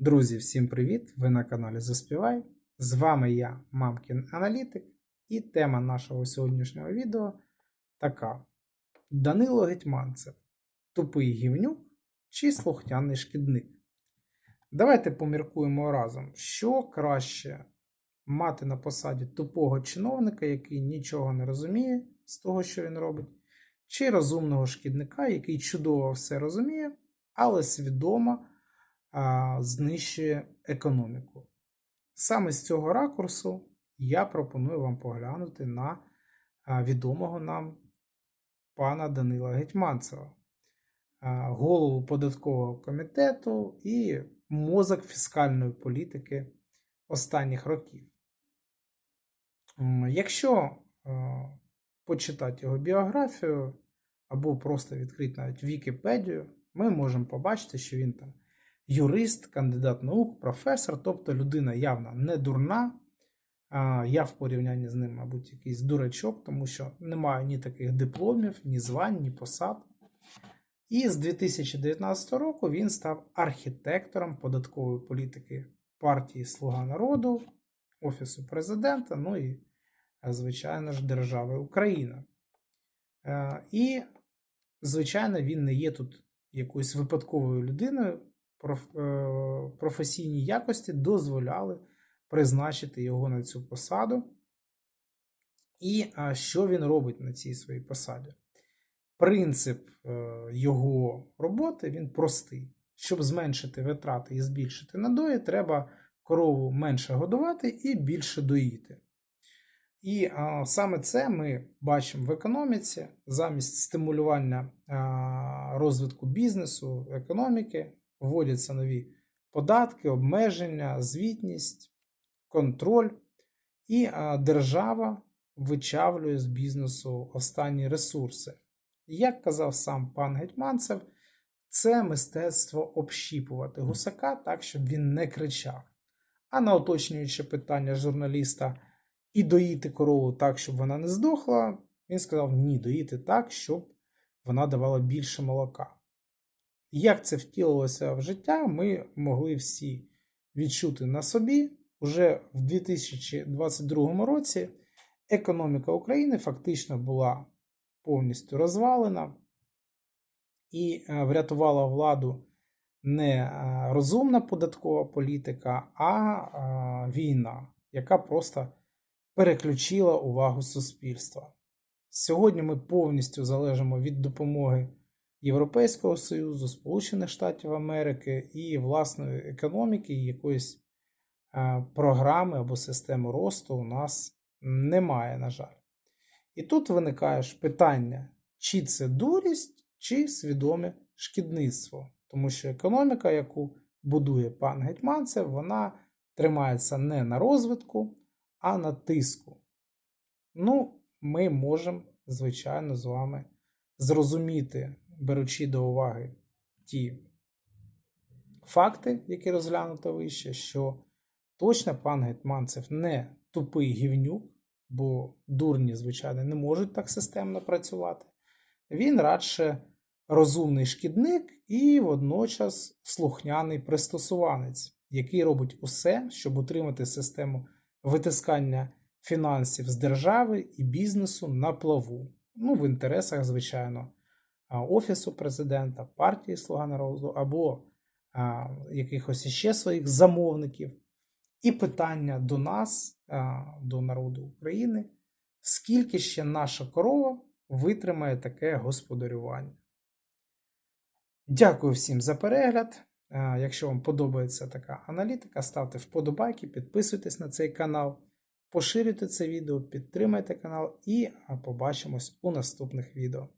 Друзі, всім привіт! Ви на каналі Заспівай. З вами я, Мамкін Аналітик, і тема нашого сьогоднішнього відео така: Данило Гетьманцев. Тупий гівнюк чи слухняний шкідник? Давайте поміркуємо разом, що краще мати на посаді тупого чиновника, який нічого не розуміє з того, що він робить, чи розумного шкідника, який чудово все розуміє, але свідомо а, знищує економіку. Саме з цього ракурсу я пропоную вам поглянути на відомого нам пана Данила Гетьманцева, голову податкового комітету і мозок фіскальної політики останніх років. Якщо почитати його біографію або просто відкрити навіть Вікіпедію, ми можемо побачити, що він там юрист, кандидат наук, професор, тобто людина явно не дурна. Я в порівнянні з ним, мабуть, якийсь дурачок, тому що немає ні таких дипломів, ні звань, ні посад. І з 2019 року він став архітектором податкової політики партії Слуга народу, Офісу президента, ну і, звичайно ж, держави Україна. Е, І, звичайно, він не є тут якоюсь випадковою людиною. Е, Професійні якості дозволяли призначити його на цю посаду. І а, що він робить на цій своїй посаді? Принцип е, його роботи він простий. Щоб зменшити витрати і збільшити надої, треба корову менше годувати і більше доїти. І а, саме це ми бачимо в економіці замість стимулювання а, розвитку бізнесу, економіки, вводяться нові податки, обмеження, звітність, контроль, і держава вичавлює з бізнесу останні ресурси. Як казав сам пан Гетьманцев, це мистецтво общіпувати гусака так, щоб він не кричав. А на уточнююче питання журналіста і доїти корову так, щоб вона не здохла, він сказав: ні, доїти так, щоб вона давала більше молока. Як це втілилося в життя, ми могли всі відчути на собі. Уже в 2022 році економіка України фактично була повністю розвалена і е, врятувала владу не е, розумна податкова політика, а е, війна, яка просто переключила увагу суспільства. Сьогодні ми повністю залежимо від допомоги Європейського Союзу, Сполучених Штатів Америки і власної економіки, і якоїсь е, програми або системи росту у нас немає, на жаль. І тут виникає ж питання, чи це дурість, чи свідоме шкідництво. Тому що економіка, яку будує пан Гетьманцев, вона тримається не на розвитку, а на тиску. Ну, ми можемо, звичайно, з вами зрозуміти, беручи до уваги ті факти, які розглянуто вище, що точно пан Гетманцев не тупий гівнюк, бо дурні, звичайно, не можуть так системно працювати. Він радше розумний шкідник і водночас слухняний пристосуванець, який робить усе, щоб утримати систему витискання фінансів з держави і бізнесу на плаву. Ну, в інтересах, звичайно, Офісу президента, партії Слуга народу або а, якихось іще своїх замовників. І питання до нас, а, до народу України, скільки ще наша корова витримає таке господарювання. Дякую всім за перегляд. А, Якщо вам подобається така аналітика, ставте вподобайки, підписуйтесь на цей канал, поширюйте це відео, підтримайте канал і побачимось у наступних відео.